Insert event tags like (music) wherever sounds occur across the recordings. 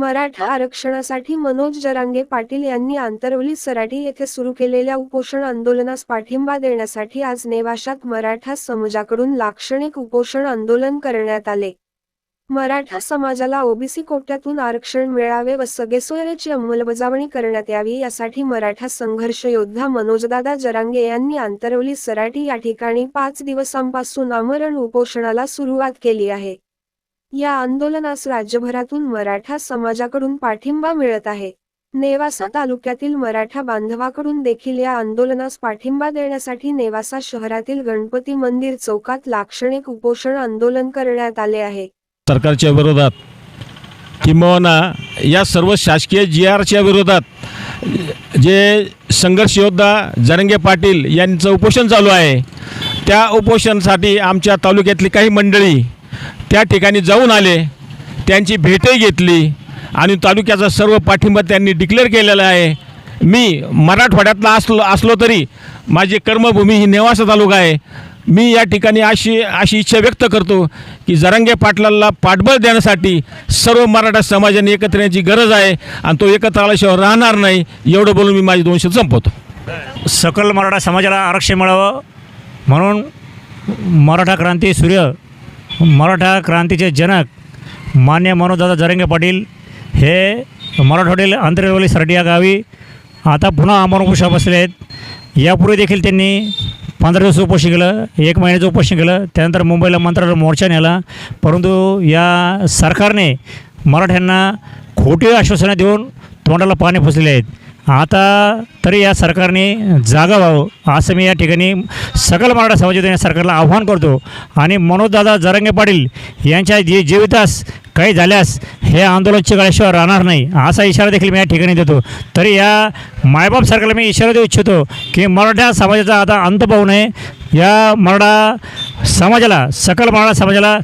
मराठा आरक्षणासाठी मनोज जरांगे पाटील यांनी आंतरवली सराठी येथे सुरू केलेल्या उपोषण आंदोलनास पाठिंबा देण्यासाठी आज नेवाशात मराठा समाजाकडून लाक्षणिक उपोषण आंदोलन करण्यात आले. मराठा समाजाला ओबीसी कोट्यातून आरक्षण मिळावे व सगेसोयरेची अंमलबजावणी करण्यात यावी यासाठी मराठा संघर्ष योद्धा मनोजदादा जरांगे यांनी आंतरवली सराठी या ठिकाणी पाच दिवसांपासून आमरण उपोषणाला सुरुवात केली आहे. या आंदोलनास राज्यभरातून मराठा समाजाकडून पाठिंबा मिळत आहे. नेवासा तालुक्यातील मराठा बांधवाकडून देखील या आंदोलनास पाठिंबा देण्यासाठी नेवासा शहरातील गणपती मंदिर चौकात लाक्षणिक उपोषण आंदोलन करण्यात आले आहे. सरकारच्या विरोधात किंबहुना या सर्व शासकीय जी आरच्या विरोधात जे संघर्ष योद्धा जरंगे पाटील यांचं उपोषण चालू आहे त्या उपोषणासाठी आमच्या तालुक्यातली काही मंडळी त्या ठिकाणी जाऊन आले त्यांची भेटही घेतली आणि तालुक्याचा सर्व पाठिंबा त्यांनी डिक्लेअर केलेला आहे. मी मराठवाड्यातला असलो असलो तरी माझी कर्मभूमी ही नेवासा तालुका आहे. मी या ठिकाणी अशी अशी इच्छा व्यक्त करतो की जरांगे पाटलाला पाठबळ देण्यासाठी सर्व मराठा समाजाने एकत्र येण्याची गरज आहे आणि तो एकत्र आल्याशिवाय राहणार नाही एवढं बोलून मी माझी दोनशे संपवतो. सकल मराठा समाजाला आरक्षण मिळावं म्हणून मराठा क्रांती सूर्य मराठा क्रांतीचे जनक मान्य मनोजदादा जरंगे पाटील हे मराठवाडील अंतरेवली सरडी या गावी आता पुन्हा अमर उपोषण बसले आहेत. यापूर्वी देखील त्यांनी पंधरा दिवस उपोषण केलं एक महिन्याचं उपोषण केलं त्यानंतर मुंबईला मंत्रालय मोर्चा नेला. परंतु या सरकारने मराठ्यांना खोटी आश्वासनं देऊन तोंडाला पाणी फसले आहेत. आता तरी या सरकारने जागा व्हावं असं मी या ठिकाणी सकल मराठा समाजातून या सरकारला आव्हान करतो. आणि मनोजदादा जरंगे पाटील यांच्या जी जीवितास काही झाल्यास हे आंदोलन चिघळल्याशिवाय राहणार नाही असा इशारा देखील मी या ठिकाणी देतो. तरी या मायबाप सरकारला मी इशारा देऊ इच्छितो की मराठा समाजाचा आता अंत पाहू नये. या मराठा समाजाला सकल मराठा समाजाला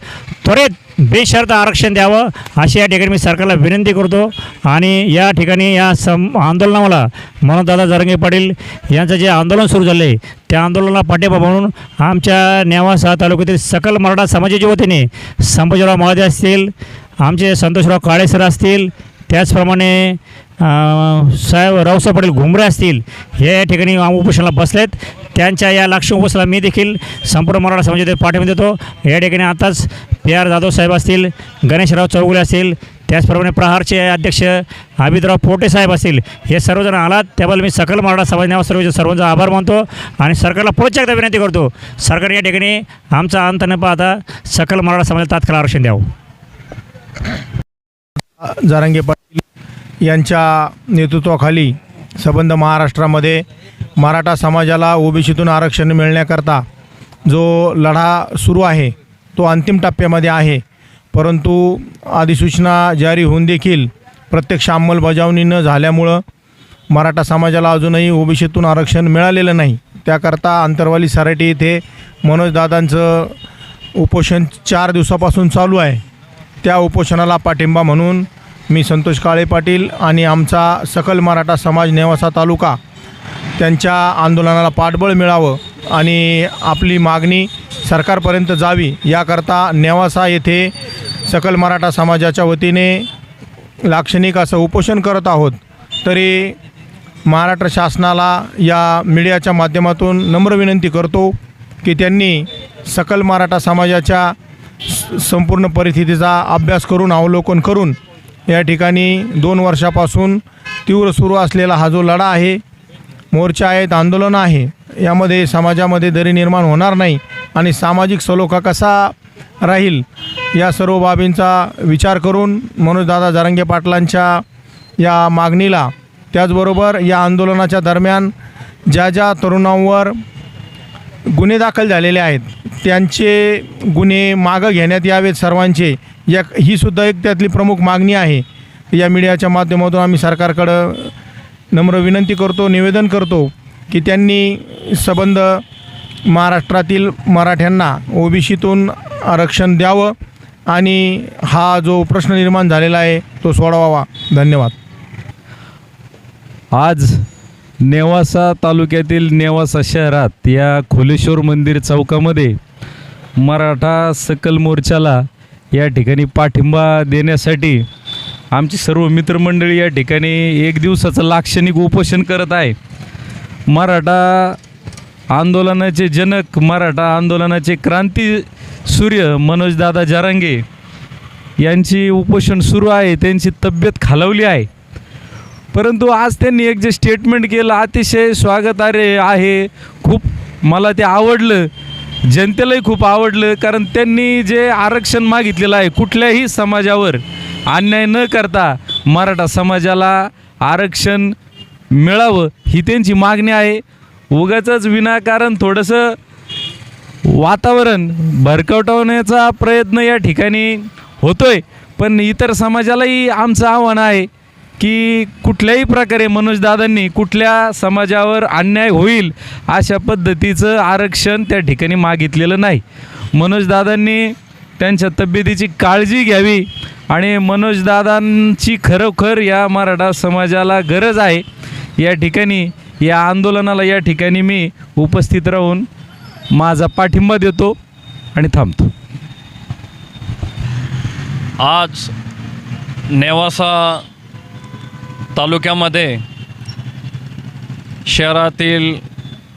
त्वरित बेशर्त आरक्षण द्यावं अशी या ठिकाणी मी सरकारला विनंती करतो. आणि या ठिकाणी या सम आंदोलनाला मनोजदादा जरंगे पाटील यांचं जे आंदोलन सुरू झालं आहे त्या आंदोलनाला पाठिंबा म्हणून आमच्या नेवासा तालुक्यातील सकल मराठा समाजाच्या वतीने संभाजीराव महादे असतील आमचे संतोषराव काळेसर असतील त्याचप्रमाणे साहेब रावसाहेब पाटील घुमरे असतील हे या ठिकाणी उपोषणाला बसलेत. त्यांच्या या लक्ष्मी उपोषणाला मी देखील संपूर्ण मराठा समाजात पाठिंबा देतो. या ठिकाणी आताच पी आर जाधव साहेब असतील गणेशराव चौगुले असतील त्याचप्रमाणे प्रहारचे अध्यक्ष अभितराव पोटे साहेब असतील हे सर्वजण आलात. त्याबद्दल मी सकल मराठा समाज न्याय सर्व सर्वांचा आभार मानतो आणि सरकारला पुढच्या एकदा विनंती करतो सरकार या ठिकाणी आमचा अंत न पाहता सकल मराठा समाजाला तात्काळ आरक्षण द्यावं. जारंगे यांच्या नेतृत्वाखाली संबंध महाराष्ट्रामध्ये मराठा समाजाला ओबीसीतून आरक्षण मिळण्याकरता जो लढा सुरू आहे तो अंतिम टप्प्यामध्ये आहे. परंतु अधिसूचना जारी होऊन देखील प्रत्यक्ष अंमलबजावणी न झाल्यामुळं मराठा समाजाला अजूनही ओबीसीतून आरक्षण मिळालेलं नाही. त्याकरता अंतरवाली सराटी येथे मनोजदादांचं उपोषण चार दिवसापासून चालू आहे. त्या उपोषणाला पाठिंबा म्हणून मी संतोष काळे पाटील आणि आमचा सकल मराठा समाज नेवासा तालुका. त्यांच्या आंदोलनाला पाठबळ मिळावं आणि आपली मागणी सरकारपर्यंत जावी याकरता नेवासा येथे सकल मराठा समाजाच्या वतीने लाक्षणिक असं उपोषण करत आहोत. तरी महाराष्ट्र शासनाला या मीडियाच्या माध्यमातून नम्र विनंती करतो की त्यांनी सकल मराठा समाजाच्या स- संपूर्ण परिस्थितीचा अभ्यास करून अवलोकन करून या ठिकाणी दोन वर्षापासून तीव्र सुरू असलेला हा जो लढा आहे मोर्चा आहेत आंदोलन आहे यामध्ये समाजामध्ये दरी निर्माण होणार नाही आणि सामाजिक सलोखा कसा राहील या सर्व बाबींचा विचार करून मनोजदादा जारंगे पाटलांच्या या मागणीला त्याचबरोबर या आंदोलनाच्या दरम्यान ज्या ज्या तरुणांवर गुन्हे दाखल झालेले आहेत त्यांचे गुन्हे मागं घेण्यात यावेत सर्वांचे. या ही सुद्धा एक त्यातली प्रमुख मागणी आहे. या मीडियाच्या माध्यमातून आम्ही सरकारकडं नम्र विनंती करतो निवेदन करतो की त्यांनी सबंध महाराष्ट्रातील मराठ्यांना ओबीसीतून आरक्षण द्यावं आणि हा जो प्रश्न निर्माण झालेला आहे तो सोडवावा. धन्यवाद. आज नेवासा तालुक्यातील नेवासा शहरात या खोलेश्वर मंदिर चौकामध्ये मराठा सकल मोर्चाला या ठिकाणी पाठिंबा देण्यासाठी आमची सर्व मित्रमंडळी या ठिकाणी एक दिवसाचं लाक्षणिक उपोषण करत आहे. मराठा आंदोलनाचे जनक मराठा आंदोलनाचे क्रांती सूर्य मनोजदादा जारांगे यांची उपोषण सुरू आहे त्यांची तब्येत खालवली आहे. परंतु आज त्यांनी एक जे स्टेटमेंट केलं अतिशय स्वागतार्ह आहे. खूप मला ते आवडलं. जनतेलाही खूप आवडलं कारण त्यांनी जे आरक्षण मागितलेलं आहे कुठल्याही समाजावर अन्याय न करता मराठा समाजाला आरक्षण मिळावं ही त्यांची मागणी आहे. उगाचंच विनाकारण थोडंसं वातावरण भरकवटवण्याचा प्रयत्न या ठिकाणी होतोय. पण इतर समाजालाही आमचं आव्हान आहे. की कुठल्याही प्रकारे मनोजदादांनी कुठल्या समाजावर अन्याय होईल अशा पद्धतीचं आरक्षण त्या ठिकाणी मागितलेलं नाही. मनोजदादांनी त्यांच्या तब्येतीची काळजी घ्यावी आणि मनोजदादांची खरोखर या मराठा समाजाला गरज आहे. या ठिकाणी या आंदोलनाला या ठिकाणी मी उपस्थित राहून माझा पाठिंबा देतो आणि थांबतो. आज नेवासा तालुक्यामध्ये शहरातील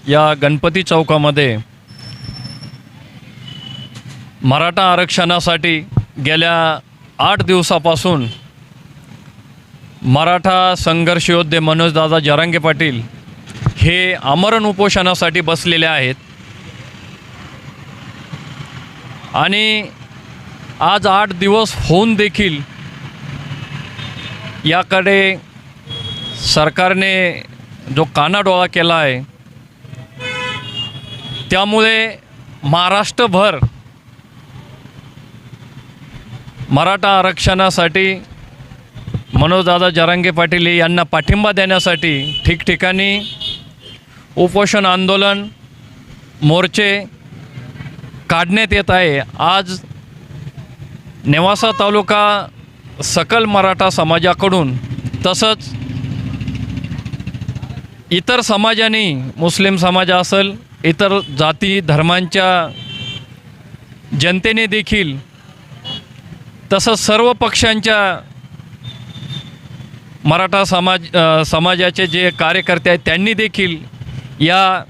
या गणपती चौकामध्ये मराठा आरक्षणासाठी गेल्या आठ दिवसापासून मराठा संघर्ष योद्धे मनोजदादा जरांगे पाटील हे आमरण उपोषणासाठी बसलेले आहेत. आणि आज आठ दिवस होऊन देखील याकडे सरकारने जो कानाडोळा केला आहे त्यामुळे महाराष्ट्रभर मराठा आरक्षणासाठी मनोजदादा जरांगे पाटील यांना पाठिंबा देण्यासाठी ठिकठिकाणी उपोषण आंदोलन मोर्चे काढण्यात येत आहे. आज नेवासा तालुका सकल मराठा समाजाकडून तसंच इतर समाजाने मुस्लिम समाज असेल इतर जाती धर्मांच्या जनतेने देखील तसंच सर्व पक्षांच्या मराठा समाज समाजाचे जे कार्यकर्ते आहेत त्यांनी देखील या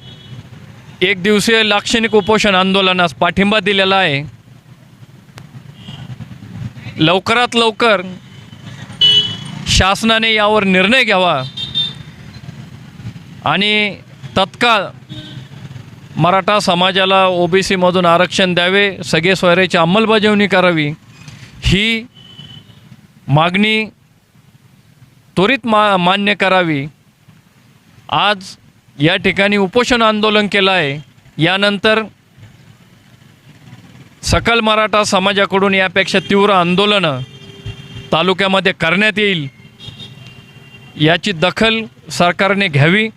एक दिवसीय लाक्षणिक उपोषण आंदोलनास पाठिंबा दिलेला आहे. लवकरात लवकर शासनाने यावर निर्णय घ्यावा. आणि तत्काळ मराठा समाजाला ओबीसीमधून आरक्षण द्यावे सगळे सोयऱ्याची अंमलबजावणी करावी ही मागणी त्वरित मा मान्य करावी. आज या ठिकाणी उपोषण आंदोलन केलं आहे. यानंतर सकल मराठा समाजाकडून यापेक्षा तीव्र आंदोलनं तालुक्यामध्ये करण्यात येईल याची दखल सरकारने घ्यावी.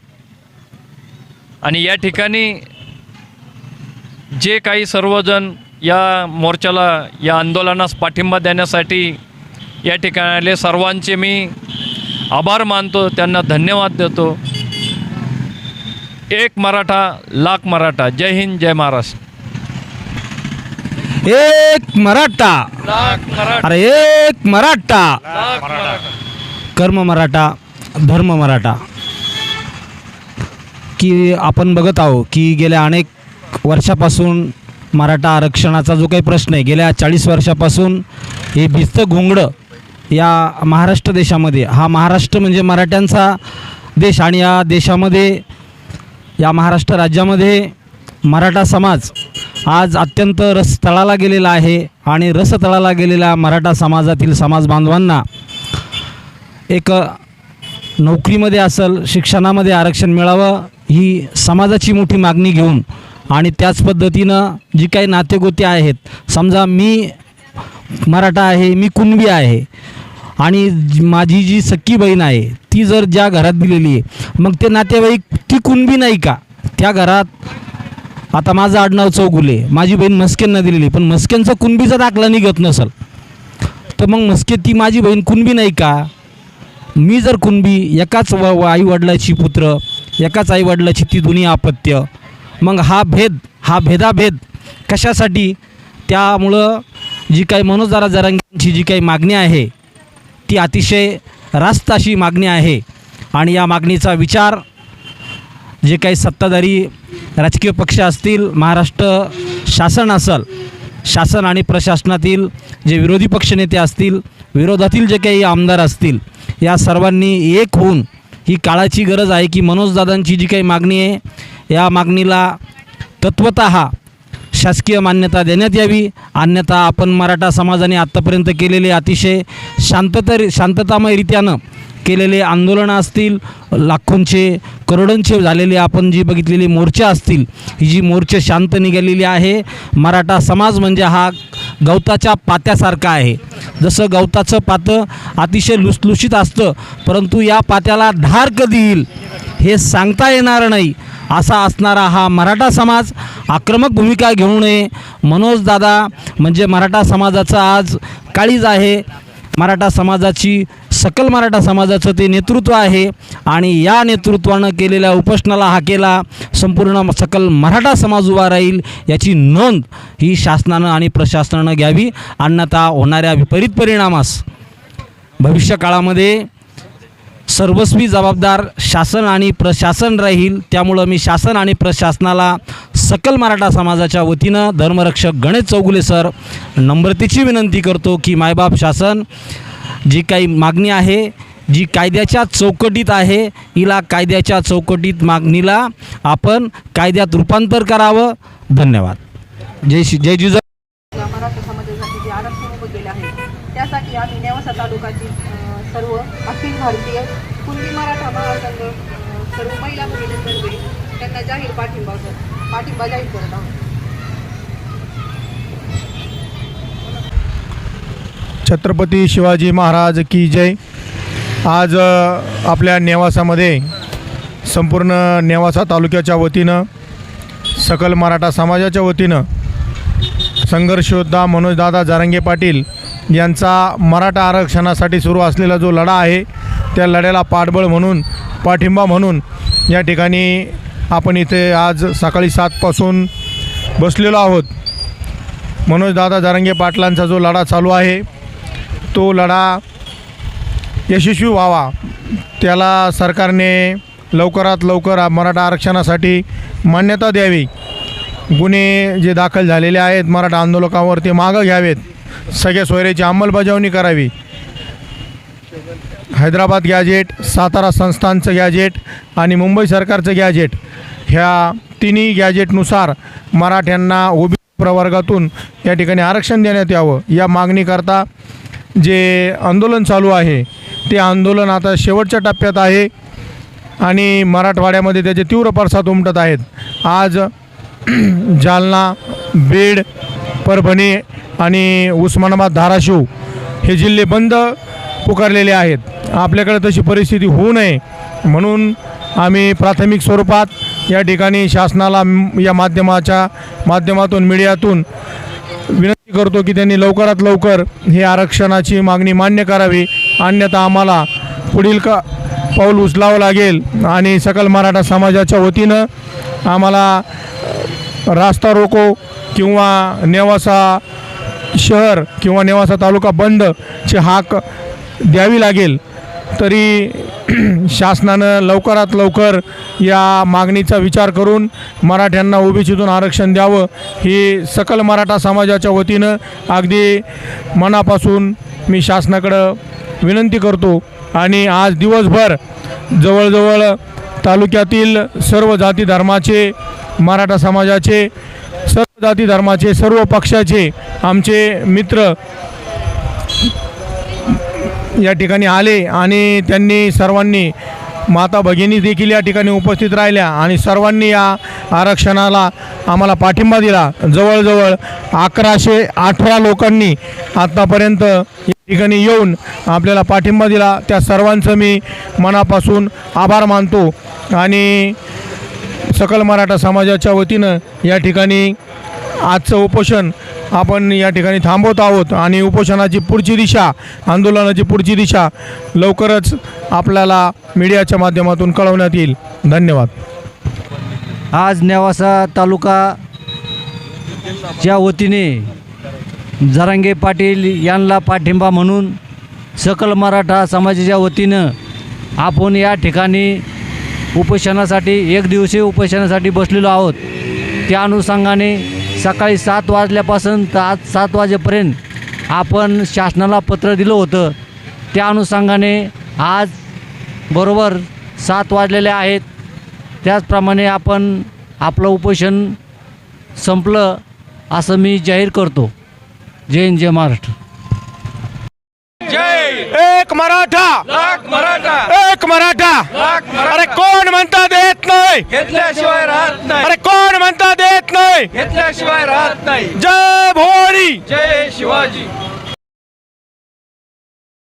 आणि या ठिकाणी जे काही सर्वजण या मोर्चाला या आंदोलनास पाठिंबा देण्यासाठी या ठिकाणी आले सर्वांचे मी आभार मानतो त्यांना धन्यवाद देतो. एक मराठा लाख मराठा. जय हिंद जय महाराष्ट्र. एक मराठा. लाख मराठा. अरे एक मराठा. कर्म मराठा धर्म मराठा. की आपण बघत आहो की गेल्या अनेक वर्षापासून मराठा आरक्षणाचा जो काही प्रश्न आहे गेल्या चाळीस वर्षापासून हे भिस्त घोंगडं या महाराष्ट्र देशामध्ये हा महाराष्ट्र म्हणजे मराठ्यांचा देश आणि या देशामध्ये या महाराष्ट्र राज्यामध्ये मराठा समाज आज अत्यंत रसतळाला गेलेला आहे आणि रसतळाला गेलेल्या मराठा समाजातील समाज बांधवांना एक नोकरीमध्ये असेल शिक्षणामध्ये आरक्षण मिळावं ही समाजाची मोठी मागणी घेऊन आणि त्याच पद्धतीनं जी काही नातेगोते आहेत समजा मी मराठा आहे मी कुणबी आहे आणि माझी जी सख्खी बहीण आहे ती जर ज्या घरात दिलेली आहे मग ते नातेवाईक ती कुणबी नाही का? त्या घरात आता माझं आडनाव चौगुले माझी बहीण मस्केंना दिलेली पण मस्केंचा कुणबीचा दाखला निघत नसेल तर मग मस्के ती माझी बहीण कुणबी नाही का? मी जर कुणबी एकाच व आई वडिलाची पुत्र एकाच आईवडिलाची ती दोन्ही अपत्य मग हा भेद हा भेदाभेद कशासाठी? त्यामुळं जी काही मनोजदारा जरांची जी काही मागणी आहे ती अतिशय रास्त अशी मागणी आहे. आणि या मागणीचा विचार जे काही सत्ताधारी राजकीय पक्ष असतील महाराष्ट्र शासन असल शासन आणि प्रशासनातील जे विरोधी पक्षनेते असतील विरोधातील जे काही आमदार असतील या सर्वांनी एक होऊन ही काळाची गरज आहे की मनोजदादांची जी काही मागणी आहे या मागणीला तत्वत शासकीय मान्यता देण्यात यावी. अन्यथा आपण मराठा समाजाने आत्तापर्यंत केलेले अतिशय शांतता शांततामयरित्यानं केलेले आंदोलनं असतील लाखोंचे करोडोंचे झालेले आपण जी बघितलेली मोर्चा असतील ही जी मोर्चे शांत निघालेली आहे मराठा समाज म्हणजे हा गवताच्या पात्यासारखा आहे. जसं गवताचं पातं अतिशय लुसलुशीत असतं परंतु या पात्याला धार कधी येईल हे सांगता येणार नाही असा असणारा हा मराठा समाज आक्रमक भूमिका घेऊ नये. मनोजदादा म्हणजे मराठा समाजाचं आज काळीज आहे. मराठा समाजाची सकल मराठा समाजाचं ते नेतृत्व आहे आणि या नेतृत्वानं केलेल्या उपोषणाला हाकेला संपूर्ण सकल मराठा समाज उभा राहील याची नोंद ही शासनानं आणि प्रशासनानं घ्यावी. अन्यथा होणाऱ्या विपरीत परिणामास भविष्यकाळामध्ये सर्वस्वी जबाबदार शासन आणि प्रशासन राहील. त्यामुळं मी शासन आणि प्रशासनाला सकल मराठा समाजाच्या वतीनं धर्मरक्षक गणेश चौगुले सर नम्रतेची विनंती करतो की मायबाप शासन जी काही मागणी आहे जी कायद्याच्या चौकटीत आहे हिला कायद्याच्या चौकटीत मागणीला आपण कायद्यात रूपांतर करावं. धन्यवाद. जय श्री जय जिजा त्यासाठी आम्ही नेवासा तालुक्यातील सर्व अखिल भारतीय कुणबी मराठा महासंघ सर्व महिला त्यांना जाहीर पाठिंबा पाठिंबा जाहीर करत आहोत. छत्रपती शिवाजी महाराज की जय. आज आपल्या नेवासामध्ये संपूर्ण नेवासा तालुक्याच्या वतीनं सकल मराठा समाजाच्या वतीनं संघर्षयोद्धा मनोजदादा जारंगे पाटील यांचा मराठा आरक्षणासाठी सुरू असलेला जो लढा आहे त्या लढ्याला पाठबळ म्हणून पाठिंबा म्हणून या ठिकाणी आपण इथे आज सकाळी सातपासून बसलेलो आहोत. मनोजदादा जारंगे पाटलांचा जो लढा चालू आहे तो लढा यशस्वी व्हावा. त्याला सरकारने लवकरात लवकर मराठा आरक्षणासाठी मान्यता द्यावी. गुन्हे जे दाखल झालेले आहेत मराठा आंदोलकांवर ते मागं घ्यावेत. सगळ्या सोयऱ्याची अंमलबजावणी करावी. हैदराबाद गॅजेट सातारा संस्थांचं गॅजेट आणि मुंबई सरकारचं गॅजेट ह्या तिन्ही गॅजेटनुसार मराठ्यांना ओबी प्रवर्गातून या ठिकाणी आरक्षण देण्यात यावं. या मागणीकरता जे आंदोलन चालू आहे ते आंदोलन आता शेवटच्या टप्प्यात आहे आणि मराठवाड्यामध्ये त्याचे तीव्र पडसाद उमटत आहेत. आज (clears throat) जालना बीड परभणी आणि उस्मानाबाद धाराशिव हे जिल्हे बंद पुकारलेले आहेत. आपल्याकडे तशी परिस्थिती होऊ नये म्हणून आम्ही प्राथमिक स्वरूपात या ठिकाणी शासनाला या माध्यमाच्या माध्यमातून मीडियातून विन करतो की त्यांनी लवकरात लवकर हे आरक्षणाची मागणी मान्य करावी. अन्यथा आम्हाला पुढील का पाऊल उचलावं लागेल आणि सकल मराठा समाजाच्या वतीनं आम्हाला रास्ता रोको किंवा नेवासा शहर किंवा नेवासा तालुका बंदची हाक द्यावी लागेल. तरी (clears throat) शासनानं लवकरात लवकर या मागणीचा विचार करून मराठ्यांना ओबीसीतून आरक्षण द्यावं ही सकल मराठा समाजाच्या वतीनं अगदी मनापासून मी शासनाकडं विनंती करतो. आणि आज दिवसभर जवळजवळ तालुक्यातील सर्व जाती धर्माचे मराठा समाजाचे सर्व जाती धर्माचे सर्व पक्षाचे आमचे मित्र या ठिकाणी आले आणि त्यांनी सर्वांनी माता भगिनी देखील या ठिकाणी उपस्थित राहिल्या आणि सर्वांनी या आरक्षणाला आम्हाला पाठिंबा दिला. जवळजवळ अकराशे अठरा लोकांनी आत्तापर्यंत या ठिकाणी येऊन आपल्याला पाठिंबा दिला. त्या सर्वांचं मी मनापासून आभार मानतो आणि सकल मराठा समाजाच्या वतीनं या ठिकाणी आजचं उपोषण आपण या ठिकाणी थांबवत आहोत आणि उपोषणाची पुढची दिशा आंदोलनाची पुढची दिशा लवकरच आपल्याला मीडियाच्या माध्यमातून कळवण्यात येईल. धन्यवाद. आज नेवासा तालुका च्या वतीने जरांगे पाटील यांना पाठिंबा म्हणून सकल मराठा समाजाच्या वतीनं आपण या ठिकाणी उपोषणासाठी एक दिवसीय उपोषणासाठी बसलेलो आहोत. त्या अनुषंगाने सकाळी सात वाजल्यापासून तर आज सात वाजेपर्यंत आपण शासनाला पत्र दिलं होतं. त्या अनुषंगाने आज बरोबर सात वाजलेले आहेत. त्याचप्रमाणे आपण आपलं उपोषण संपलं असं मी जाहीर करतो. जय हिंद जय महाराष्ट्र. एक मराठा. मराठा. एक मराठा. अरे कोण म्हणता देत नाही? घेतल्याशिवाय राहत नाही. अरे कोण म्हणता देत नाही? घेतल्याशिवाय राहत नाही. जय भवानी. जय शिवाजी.